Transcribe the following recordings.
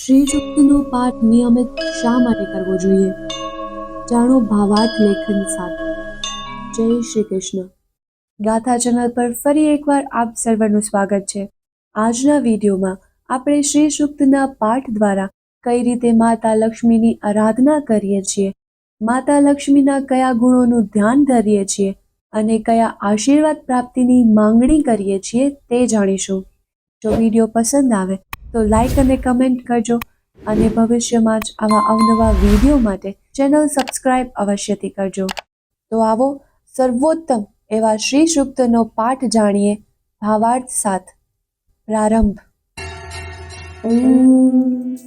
શ્રીયુક્તનો પાઠ નિયમિત શા માટે કરવો જોઈએ? જાણો ભાવાર્થ લેખન સાથે જય શ્રી કૃષ્ણ ગાથા ચેનલ પર ફરી એકવાર આપ સર્વનું સ્વાગત છે. આજના વિડીયોમાં આપણે શ્રી સૂક્તના પાઠ દ્વારા કઈ રીતે માતા લક્ષ્મીની આરાધના કરીએ છીએ, માતા લક્ષ્મીના કયા ગુણોનું ધ્યાન ધરીએ છીએ અને કયા આશીર્વાદ પ્રાપ્તિની માંગણી કરીએ છીએ તે જાણીશું. જો વીડિયો પસંદ આવે તો લાઈક અને કમેન્ટ કરજો અને ભવિષ્યમાં જ આવા અવનવા વિડીયો માટે ચેનલ સબસ્ક્રાઇબ અવશ્યથી કરજો તો આવો સર્વોત્તમ એવા શ્રી સૂક્તનો પાઠ જાણીએ ભાવાર્થ સાથ પ્રારંભ ॐ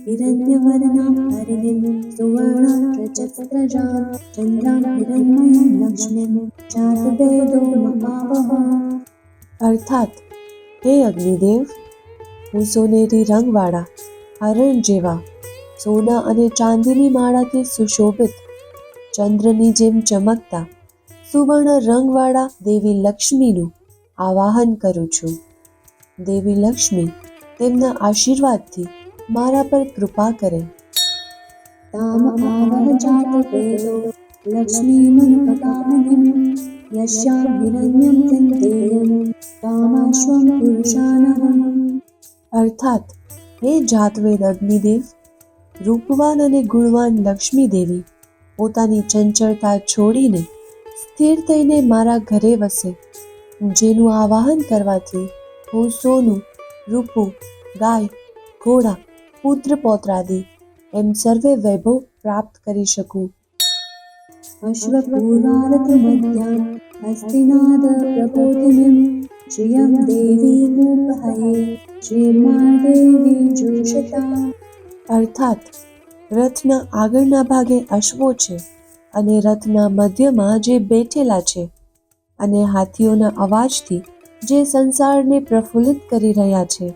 हिरण्यवर्णां हरिणीं सुवर्णरजस्रजां चन्द्रां हिरण्मयीं लक्ष्मीं जातवेदो महावः અર્થાત હે અગ્નિદેવ હું સોનેરી રંગવાળા હરણ જેવા, સોના અને ચાંદીની માળાથી સુશોભિત, ચંદ્રની જેમ ચમકતા, સુવર્ણ રંગવાળા દેવી લક્ષ્મીનું આવાહન કરું છું. દેવી લક્ષ્મી તેમના આશીર્વાદથી મારા પર કૃપા કરે. તામ આવહ જાત વેદો લક્ષ્મીમનપકામનિમ યસ્યામ હિરણ્યમ તંતેયમ, તામાશ્વમ પુરુષાનહમ અર્થાત, હે જાતવેદ અગ્નિદેવ રૂપવાન અને ગુણવાન લક્ષ્મી દેવી પોતાની ચંચળતા છોડીને સ્થિર થઈને મારા ઘરે વસે. જેનું આવાહન કરવાથી હું સોનું, રૂપું, ગાય, ઘોડા, પુત્ર, પોત્રાદિ એમ સર્વે વૈભવ પ્રાપ્ત કરી શકું. અશ્વપૂર્ણારથમધ્યાં હસ્તિનાદ પ્રબોધિનીમ શ્રિયં દેવીમુપહયે શ્રીમાદેવી જોષતા અર્થાત રથના આગળના ભાગે અશ્વો છે અને રથના મધ્યમાં જે બેઠેલા છે અને હાથીઓના અવાજથી જે સંસારને પ્રફુલ્લિત કરી રહ્યા છે,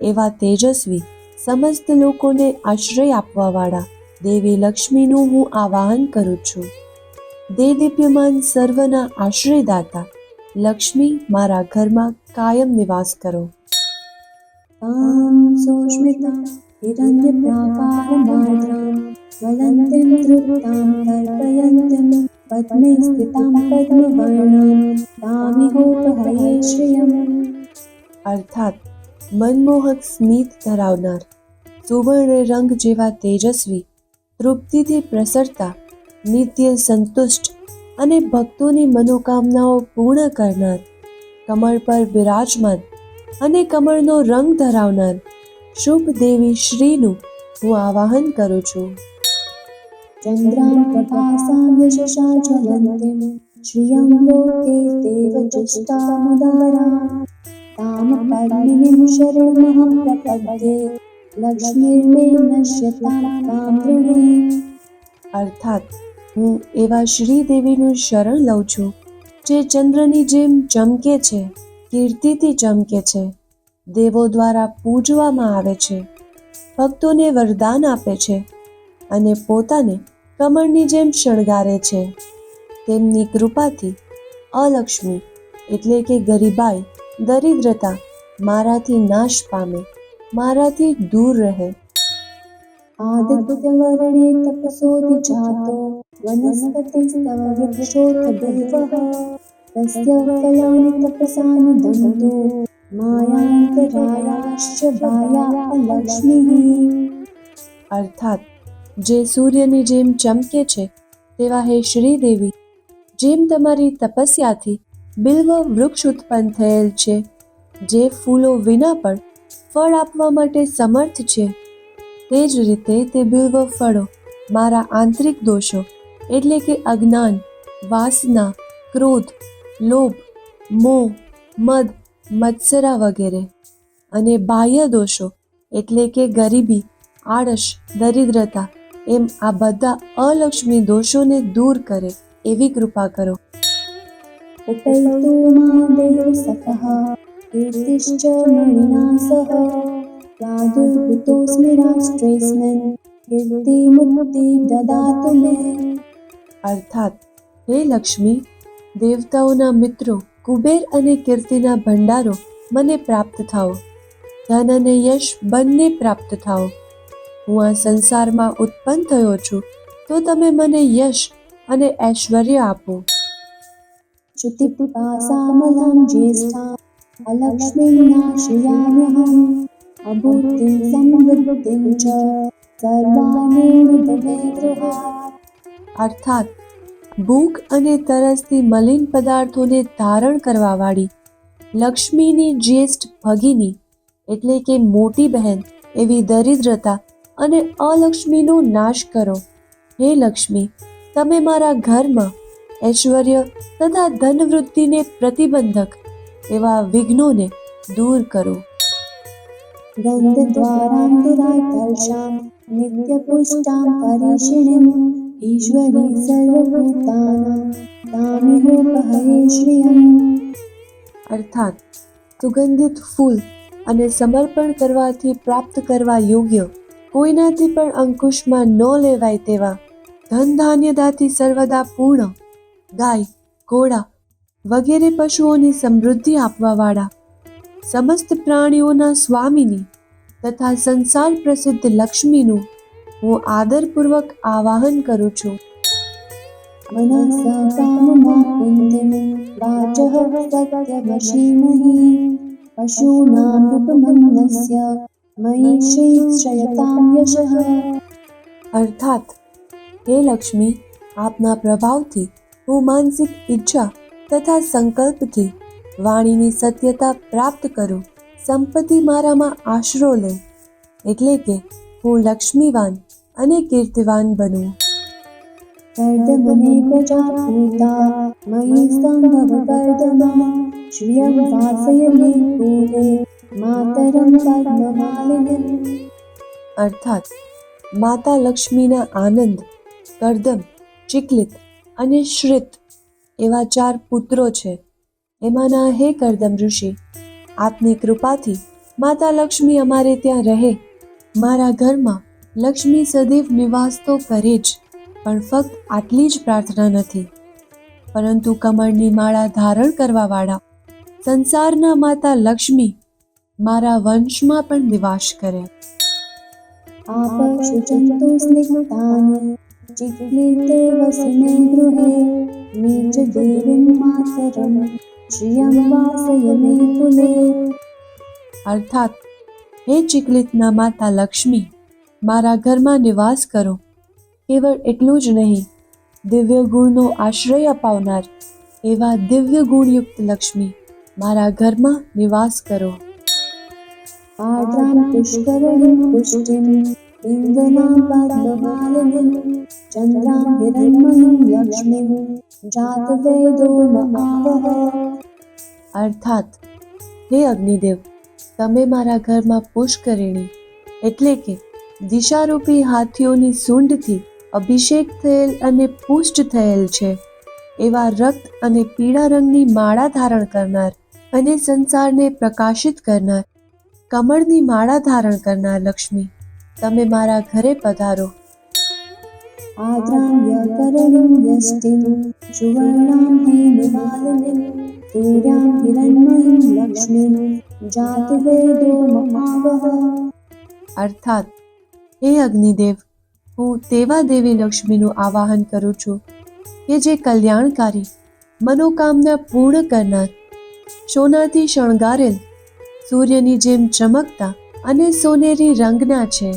એવા તેજસ્વી સમસ્ત લોકોને આશ્રય આપવાવાળા દેવી લક્ષ્મીનું હું આવાહન કરું છું. દેદીપ્યમાન સર્વના આશ્રયદાતા લક્ષ્મી, મારા ઘરમાં કાયમ નિવાસ કરો. અર્થાત, મનમોહક સ્મિત ધરાવનાર, સુવર્ણ રંગ જેવા તેજસ્વી, તૃપ્તિથી પ્રસરતા, નિત્ય સંતુષ્ટ અને ભક્તોની મનોકામનાઓ પૂર્ણ કરનાર કમળ પર બિરાજમાન અને કમળનો રંગ ધરાવનાર શુભ દેવી શ્રીનું હું આવાહન કરું છું. ચંદ્રામ પ્રભાસામ યશસા જ્વલંતિમ શ્રિયં લોકે દેવજષ્ટામદારા તામ પદ્મિનીમ શરણમહં પ્રપદ્યે લક્ષ્મીર્મે નશ્યતામ કામૃણે અર્થાત હું એવા શ્રીદેવીનું શરણ લઉં છું, જે ચંદ્રની જેમ ચમકે છે, કીર્તિથી ચમકે છે, દેવો દ્વારા પૂજવામાં આવે છે, ભક્તોને વરદાન આપે છે અને પોતાને કમળની જેમ શણગારે છે. તેમની કૃપાથી અલક્ષ્મી એટલે કે ગરીબાઈ, દરિદ્રતા મારાથી નાશ પામે, મારાથી દૂર રહે. આદિત્યવર્ણે તપસોતિ જાતો વનસ્પતિસ્તવ વૃક્ષોથ બિલ્વઃ તસ્ય ફલાનિ તપસાનુદન્તો માયાંતરાયાશ્ચ બાયા લક્ષ્મી અર્થાત જે સૂર્યની જેમ ચમકે છે તેવા હે શ્રીદેવી જેમ તમારી તપસ્યાથી બિલ્વ વૃક્ષ ઉત્પન્ન થયેલ છે, જે ફૂલો વિના પણ ફળ આપવા માટે સમર્થ છે। તે જ રીતે તે બિલ્વ ફળો મારા આંતરિક દોષો, એટલે કે અજ્ઞાન, વાસના, ક્રોધ, લોભ, મોહ, મદ, મત્સરા વગેરે અને બાહ્ય દોષો, એટલે કે ગરીબી, આળસ, દરિદ્રતા, એમ આ બધા અલક્ષ્મી દોષોને દૂર કરે એવી કૃપા કરો. ઉપૈતો મા દેવ સખઃ કીર્તિશ્ચ મણિના સહ प्रादुर्भूतोऽस्मि राष्ट्रेऽस्मिन् कीर्ति ददातु मे અર્થાત, હે લક્ષ્મી, દેવતાઓના મિત્રો, કુબેર અને કીર્તિના ભંડારો મને પ્રાપ્ત થાઓ. ધન અને યશ બંને પ્રાપ્ત થાઓ. હું આ સંસારમાં ઉત્પન્ન થયો છું, તો તમે મને યશ અને ઐશ્વર્ય આપો. જ્યોતિપાસામલાં જ્યેષ્ઠા અલક્ષ્મીના શ્રિયામ્યહમ અભૂતિં સમૃદ્ધિં અર્થાત ભૂખ અને તરસથી મલિન પદાર્થોને ધારણ કરવા વાળી લક્ષ્મીની જ્યેષ્ઠ ભગીની એટલે કે મોટી બહેન એવી દરિદ્રતા અને અલક્ષ્મીનો નાશ કરો. હે લક્ષ્મી, તમે મારા ઘરમાં ઐશ્વર્ય તથા ધનવૃદ્ધિને પ્રતિબંધક એવા વિઘ્નોને દૂર કરો. गन्धद्वारान्तराकर्षां नित्यपुष्टां परिषिणीम् ईश्वरी सर्वभूतानां तामिहोपहये श्रियम् અર્થાત સુગંધિત ફૂલ અને સમર્પણ કરવાથી પ્રાપ્ત કરવા યોગ્ય કોઈનાથી પણ અંકુશમાં ન લેવાય તેવા ધન ધાન્યદાથી સર્વદા પૂર્ણ ગાય ઘોડા વગેરે પશુઓની સમૃદ્ધિ આપવાવાળા સમસ્ત પ્રાણીઓના સ્વામીની તથા સંસાર પ્રસિદ્ધ લક્ષ્મીનું હું આદરપૂર્વક આવાહન કરું છું. મનસા કામના અર્થાત હે લક્ષ્મી આપના પ્રભાવથી હું માનસિક ઈચ્છા તથા સંકલ્પથી વાણીની સત્યતા પ્રાપ્ત કરું સંપત્તિ મારામાં આશરો લે એટલે કે હું લક્ષ્મીવાન અને કીર્તિવાન બનું कर्दमने प्रजापूता मयि सम्भवकर्दमा श्रियं वासय मे कूले मातरं पद्ममालिनीम् અર્થાત માતા લક્ષ્મીના આનંદ કરદમ ચિકલિત અને શ્રિત એવા ચાર પુત્રો છે એમાંના હે કરદમ ઋષિ આપની કૃપાથી માતા લક્ષ્મી અમારે ત્યાં રહે મારા ઘરમાં લક્ષ્મી સદૈવ નિવાસ તો કરે જ પણ ફક્ત આટલી જ પ્રાર્થના નથી પરંતુ કમળની માળા ધારણ કરવાવાળા સંસારના માતા લક્ષ્મી મારા વંશમાં પણ નિવાસ કરે आपशु जन्तु स्निग्धानि चिक्लिते वसुमे गृहे नीच देवीं मातरं અર્થાત, હે ચિકલિતના માતા લક્ષ્મી, મારા ઘરમાં નિવાસ કરો. કેવળ એટલું જ નહીં, દિવ્ય ગુણનો આશ્રય અપાવનાર એવા દિવ્ય ગુણયુક્ત લક્ષ્મી મારા ઘરમાં નિવાસ કરો. પુષ્કરણી પુષ્ટિ पुष्टिं पिङ्गलां पद्ममालिनीं चन्द्रां हिरण्मयीं लक्ष्मीं जातवेदो महावः અર્થાત હે અગ્નિદેવ તમે મારા ઘરમાં પુષ્કરિણી એટલે કે દિશારૂપી હાથીઓની સૂંઢથી અભિષેક થયેલ અને પુષ્ટ થયેલ છે એવા રક્ત અને પીળા રંગની માળા ધારણ કરનાર અને સંસારને પ્રકાશિત કરનાર કમળની માળા ધારણ કરનાર લક્ષ્મી તમે મારા ઘરે પધારો आद्रां व्यकरणीं यष्टिं सुवर्णां हेममालिनीं सूर्यां हिरण्मयीं लक्ष्मीं जातवेदो महावः અર્થાત હે અગ્નિદેવ હું તેવા દેવી લક્ષ્મીનું આવાહન કરું છું કે જે કલ્યાણકારી મનોકામના પૂર્ણ કરનાર સોનાથી શણગારેલ સૂર્યની જેમ ચમકતા અને સોનેરી રંગના છે.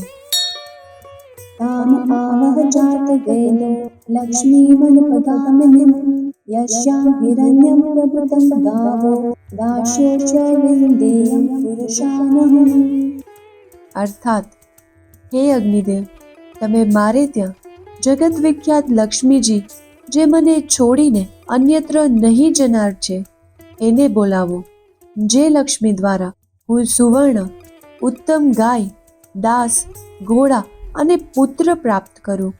અર્થાત હે અગ્નિદેવ તમે મારે ત્યાં જગત વિખ્યાત લક્ષ્મીજી જે મને છોડીને અન્યત્ર નહીં જનાર છે એને બોલાવો જે લક્ષ્મી દ્વારા હું સુવર્ણ ઉત્તમ ગાય દાસ ઘોડા અને પુત્ર પ્રાપ્ત કરું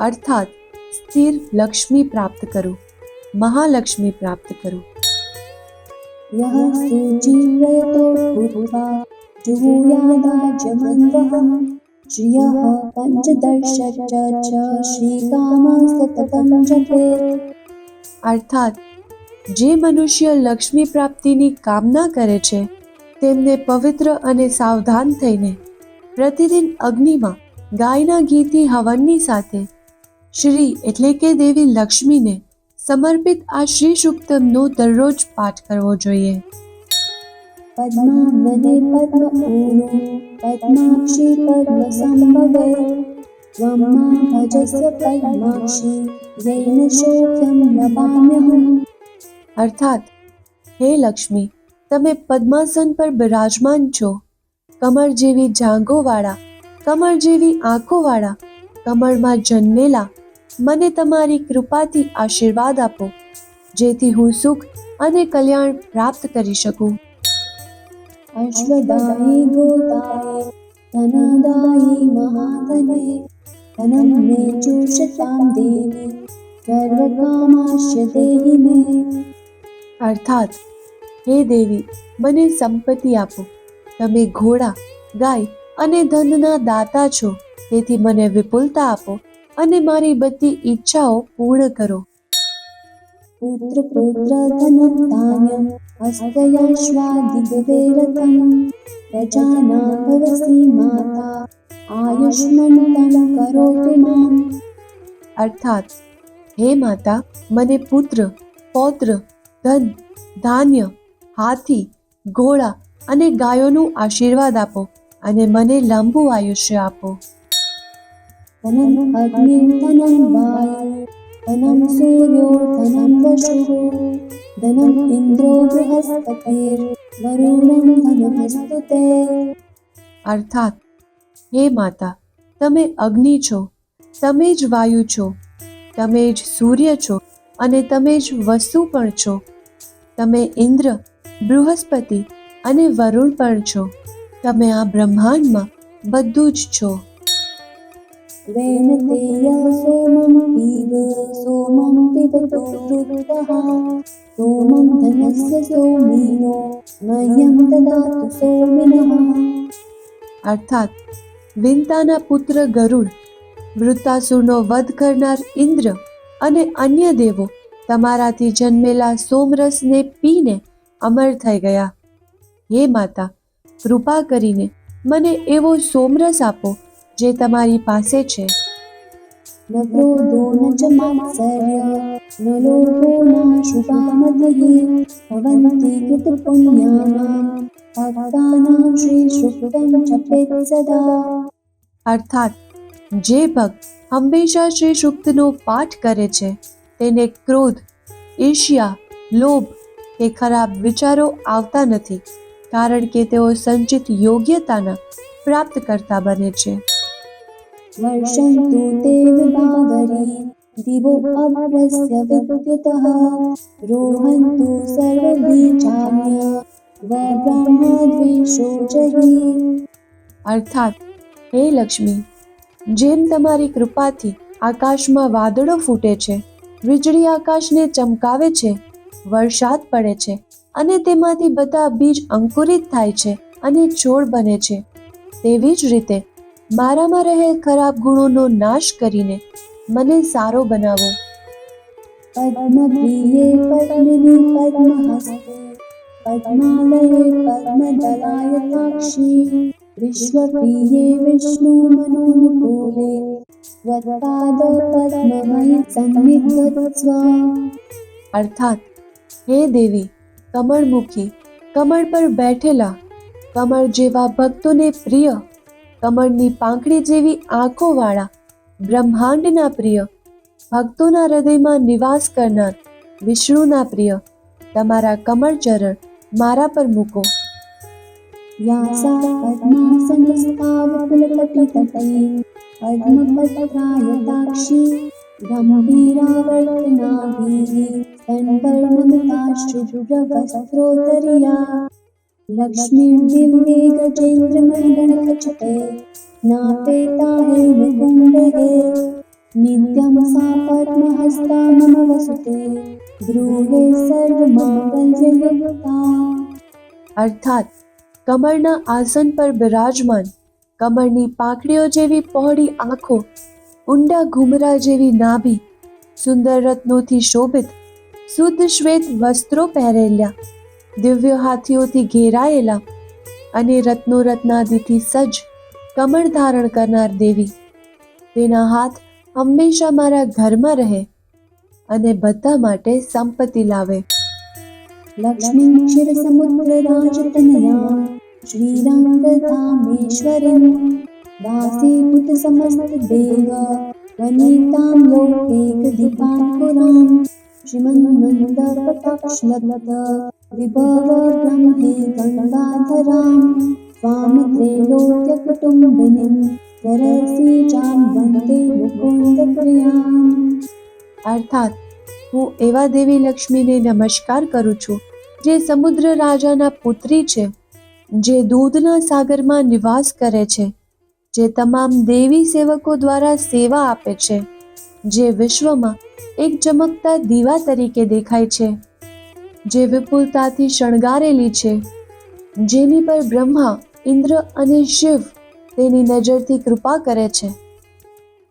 અર્થાત સ્થિર લક્ષ્મી પ્રાપ્ત કરું મહાલક્ષ્મી પ્રાપ્ત કરું यः सुजीवयतो भूत्वा जुहुयादाज्यमन्वः श्रियः पञ्चदश च श्रीकामः सततं जपेत् અર્થાત જે મનુષ્ય લક્ષ્મી પ્રાપ્તિની કામના કરે છે તેમને પવિત્ર અને સાવધાન થઈને પ્રતિદિન અગ્નિમાં ગાયના ગીતી હવનની સાથે શ્રી એટલે કે દેવી લક્ષ્મીને સમર્પિત આ શ્રી સુક્તમનો દરરોજ પાઠ કરવો જોઈએ. પદ્માવદે પદ્મ ઊરુ અર્થાત હે લક્ષ્મી તમે પદ્માસન પર બિરાજમાન છો. કમર જેવી જાંઘોવાળા કમર જેવી આંખોવાળા કમળમાં જન્મેલા મને તમારી કૃપાથી આશીર્વાદ આપો જેથી હું સુખ અને કલ્યાણ પ્રાપ્ત કરી શકું. અશ્વદાયી અર્થાત હે દેવી, મને સંપત્તિ આપો. તમે ઘોડા, ગાય અને ધનના દાતા છો. તેથી મને વિપુલતા આપો અને મારી બધી ઈચ્છાઓ પૂર્ણ કરો. પુત્ર પુત્ર ધનંતાય હસ્તયાશ્વાદિગવેરતમ પ્રજાના ભવસી માતા, આયુષ્મંતમ કરોતુ મામ અર્થાત, હે માતા, મને પુત્ર, પૌત્ર, ધન, ધાન્ય હાથી ઘોડા અને ગાયોનું આશીર્વાદ આપો અને મને લાંબુ આયુષ્ય આપો. તનમ અગ્નિ તનમ વાયુ તનમ સૂર્યો તનમ વશુ ધનમ ઇન્દ્રો બૃહસ્પતિર વરુણમ ધનમસ્તુ તે અર્થાત હે માતા તમે અગ્નિ છો તમે જ વાયુ છો તમે જ સૂર્ય છો અને તમે જ વસુ પણ છો. તમે ઇન્દ્ર બૃહસ્પતિ અને વરુણ પણ છો. તમે આ બ્રહ્માંડમાં બધું જ છો. અર્થાત વિંતાના પુત્ર ગરુડ વૃતાસુરનો વધ કરનાર ઇન્દ્ર અને અન્ય દેવો તમારાથી જન્મેલા સોમરસને પીને અમર થઈ ગયા. હે માતા કૃપા કરીને મને એવો સોમરસ આપો જે તમારી પાસે છે. અર્થાત જે ભક્ત હંમેશા શ્રી સુક્ત નો પાઠ કરે છે તેને ક્રોધ ઈર્ષ્યા લોભ કે ખરાબ વિચારો આવતા નથી કારણ કે તેઓ સંચિત યોગ્યતાના પ્રાપ્ત કરતા બને છે वर्षन्तु ते विभावरी दिवो अभ्रस्य विद्युतः रोहन्तु सर्वबीजान्य वब्रह्मद्वेषो जहि અર્થાત હે લક્ષ્મી જેમ તમારી કૃપાથી આકાશમાં વાદળો ફૂટે છે વીજળી આકાશને ચમકાવે છે વરસાદ પડે છે અને તેમાંથી બધા બીજ અંકુરિત થાય છે અને છોડ બને છે. તેવી જ રીતે મારામાં રહેલ ખરાબ ગુણોનો નાશ કરીને મને સારો બનાવો. પદ્મપ્રિયે પદ્મિની પદ્મહસ્તે પદ્માલયે પદ્મદલાય સાક્ષી વિશ્વપ્રિયે વિષ્ણુ મનોનુકૂલે વત્પાદ પદ્મમય સંનિધત્સ્વ. અર્થાત હે દેવી, કમળમુખી, કમળ પર બેઠેલા, કમળ જેવા ભક્તોને પ્રિય, કમળની પાંખડી જેવી આંખોવાળા, બ્રહ્માંડના પ્રિય, ભક્તોના હૃદયમાં નિવાસ કરનાર, વિષ્ણુના પ્રિય, તમારા કમળ ચરણ મારા પર મૂકો. વ્યાસા પદ્માસનસ્થાવકુલકટિતટૈ પદ્મપત્રાયતાક્ષી ગંભીરાવર્તનાભિઃ गम्भीरावर्तनाभिः सन्वर्णमिता शुभ्रवस्त्रोत्तरीया लक्ष्मीर्दिव्ये गजेन्द्रमणिगणकचटे नापेता हेमकुण्डे नित्यं सा पद्महस्ता मम वसुते गृहे सर्वमाङ्गल्ययुक्ता અર્થાત કમળના આસન પર બિરાજમાન કમળની પાંખડીઓ જેવી પહોળી આંખો ઊંડા ઘૂમરા જેવી નાભી સુંદર રત્નોથી શોભિત શુદ્ધ શ્વેત વસ્ત્રો પહેરેલા દિવ્ય હાથીઓથી ઘેરાયેલા અને રત્નો રત્નાદિથી સજ્જ કમળ ધારણ કરનાર દેવી તેના હાથ હંમેશા મારા ઘરમાં રહે અને બધા માટે સંપત્તિ લાવે लक्ष्मीं क्षीरसमुद्रराजतनयां श्रीरङ्गधामेश्वरीं दासीपुतसमस्तदेव वनितां लोकैकदीपाङ्कुरां श्रीमन्मन्दकटाक्षलब्ध विभवब्रह्मे गङ्गाधरां त्वामत्रैलोक्यकुटुम्बिनीं सरसीजां वन्दे मुकुन्दप्रियाम् અર્થાત હું એવા દેવી લક્ષ્મીને નમસ્કાર કરું છું જે સમુદ્ર રાજાના પુત્રી છે જે દૂધના સાગરમાં નિવાસ કરે છે જે તમામ દેવી સેવકો દ્વારા સેવા આપે છે જે વિશ્વમાં એક ચમકતા દીવા તરીકે દેખાય છે, જે વિપુલતાથી શણગારેલી છે. જેની પર બ્રહ્મા, ઇન્દ્ર અને શિવ તેની નજરથી કૃપા કરે છે,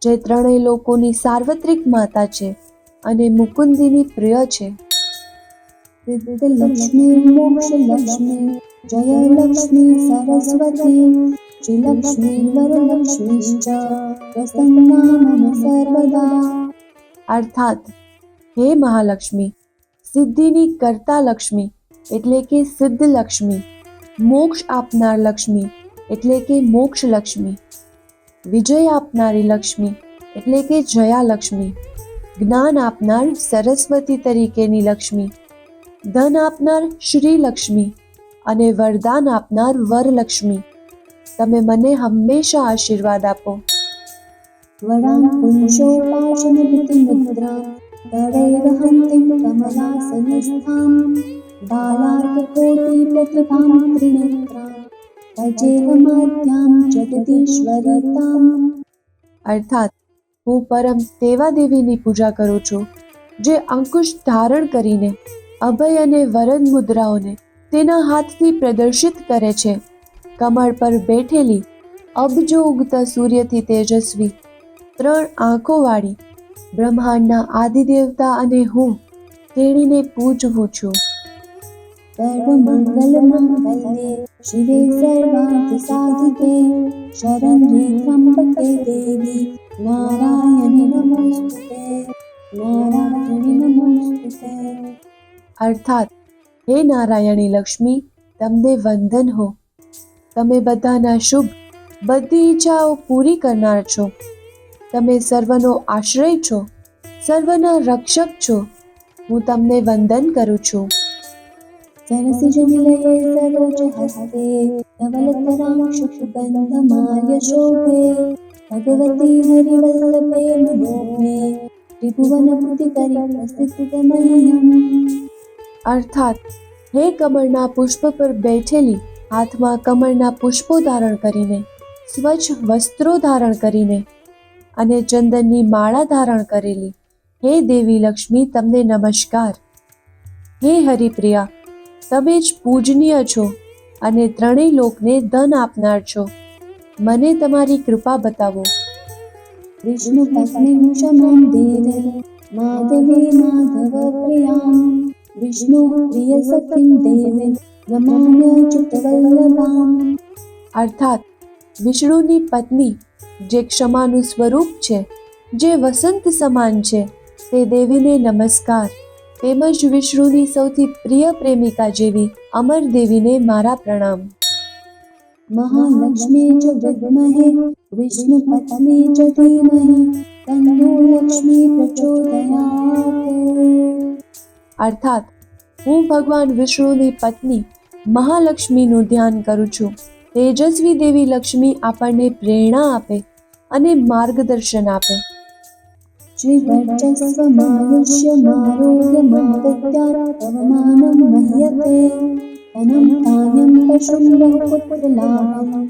જે ત્રણેય લોકોની સાર્વત્રિક માતા છે અને મુકુંદીની પ્રિય છે. લક્ષ્મી મોક્ષ લક્ષ્મી, જય લક્ષ્મી, સરસ્વતી શ્રીલક્ષ્મીર્વરલક્ષ્મીશ્ચ પ્રસન્ના મમ સર્વદા અર્થાત હે મહાલક્ષ્મી સિદ્ધિની કરતા લક્ષ્મી એટલે કે સિદ્ધ લક્ષ્મી મોક્ષ આપનાર લક્ષ્મી એટલે કે મોક્ષ લક્ષ્મી વિજય આપનારી લક્ષ્મી એટલે કે જયા લક્ષ્મી જ્ઞાન આપનાર સરસ્વતી તરીકેની લક્ષ્મી ધન આપનાર શ્રી લક્ષ્મી અને વરદાન આપનાર વરલક્ષ્મી તમે મને હંમેશા આશીર્વાદ આપો. વડાં અર્થાત, હું પરમ દેવા દેવીની પૂજા કરું છું, જે અંકુશ ધારણ કરીને અભય અને વરદ મુદ્રાઓને તેના હાથથી પ્રદર્શિત કરે છે. કમળ પર બેઠેલી અબજો ઉગતા સૂર્યથી તેજસ્વી ત્રણ આંખો વાળી બ્રહ્માંડના આદિદેવતા અને હું તેણીને પૂજવું છું. સર્વમંગલ મંગલે શિવે સર્વાર્થ સાધિકે શરણ્યે ત્રંબકે દેવી નારાયણે નમોસ્તુતે નારાયણે નમોસ્તુતે. અર્થાત હે નારાયણી લક્ષ્મી તમને વંદન હો. તમે બધાના શુભ બધી ઈચ્છાઓ પૂરી કરનાર છો તમે સર્વનો આશ્રય છો સર્વના રક્ષક છો હું તમને વંદન કરું છું सरसिजनिलये सरोजहस्ते धवलतराक्षुगन्धमाय शोभे भगवती हरिवल्लभे मनोज्ञे त्रिभुवनबुद्धिकरि प्रसिद्धमह्यम् અર્થાત હે કમળના પુષ્પ પર બેઠેલી હાથમાં કમળના પુષ્પો ધારણ કરીને, સ્વચ્છ વસ્ત્રો ધારણ કરીને અને ચંદનની માળા ધારણ કરેલી. હે દેવી લક્ષ્મી, તમને નમસ્કાર. હે હરિપ્રિયા, તમે જ પૂજનીય છો અને ત્રણેય લોકને ધન આપનાર છો. મને તમારી કૃપા બતાવો. વિષ્ણુ પત્ની ચ મંદિરે માધવી માધવ પ્રિયા. વિષ્ણુ પ્રિય સખીમ દેવે અર્થાત વિષ્ણુની પત્ની જે ક્ષમાનું સ્વરૂપ છે જે વસંત સમાન છે તે દેવીને નમસ્કાર તેમજ વિષ્ણુની સૌથી પ્રિય પ્રેમિકા જેવી અમર દેવીને મારા પ્રણામ. મહાલક્ષ્મી ચ વિદ્મહે વિષ્ણુ પત્ની ચ ધીમહિ તન્નો લક્ષ્મી પ્રચોદયાત. અર્થાત હું ભગવાન વિષ્ણુની પત્ની મહાલક્ષ્મીનું ધ્યાન કરું છું તેજસ્વી દેવી લક્ષ્મી આપણને પ્રેરણા આપે અને માર્ગદર્શન આપે श्रीवर्चस्वमायुष्यमारोग्यमाविद्यात्तवमानं मह्यते धनं कायं पशुं बहुपुत्रलाभं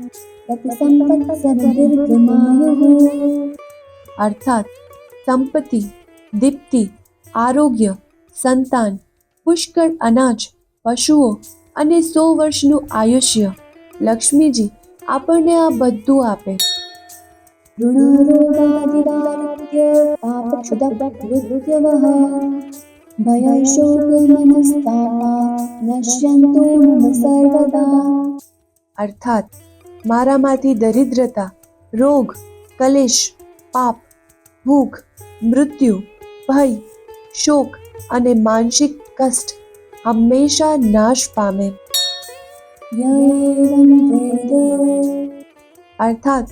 प्रतिसम्पत्सर्वदीर्घमायुः અર્થાત સંપત્તિ દીપ્તિ આરોગ્ય સંતાન પુષ્કળ અનાજ પશુઓ અને સો વર્ષનું આયુષ્ય. લક્ષ્મીજી આપણને આ બધું આપે. અર્થાત મારામાંથી દરિદ્રતા, રોગ, કલેશ, પાપ, ભૂખ, મૃત્યુ, ભય, શોક અને માનસિક કષ્ટ હંમેશા નાશ પામે. અર્થાત,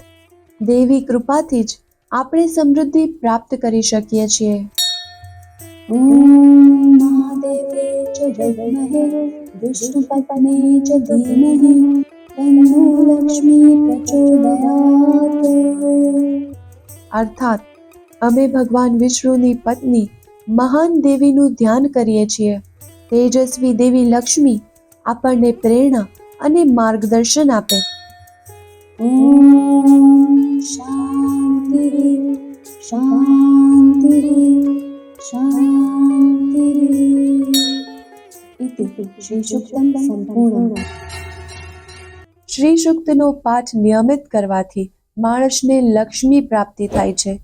દેવી કૃપાથી જ આપણે સમૃદ્ધિ પ્રાપ્ત કરી શકીએ છીએ. અર્થાત, અમે ભગવાન વિષ્ણુની પત્ની મહાન દેવીનું ધ્યાન કરીએ છીએ. તેજસ્વી દેવી લક્ષ્મી આપણને પ્રેરણા અને માર્ગદર્શન આપે. શાંતિ શાંતિ શાંતિ શ્રી સુક્તનો પાઠ નિયમિત કરવાથી માણસને લક્ષ્મી પ્રાપ્તિ થાય છે.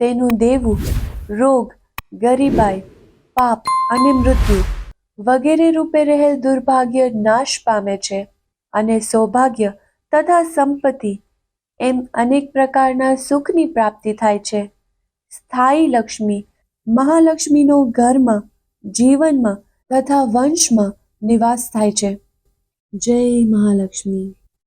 તેનું દેવું રોગ, ગરીબાઈ, પાપ અને મૃત્યુ વગેરે રૂપે રહેલ દુર્ભાગ્ય નાશ પામે છે અને સૌભાગ્ય તથા સંપત્તિ એમ અનેક પ્રકારના સુખની પ્રાપ્તિ થાય છે. સ્થાયી લક્ષ્મી મહાલક્ષ્મીનો ઘરમાં, જીવનમાં તથા વંશમાં નિવાસ થાય છે. જય મહાલક્ષ્મી.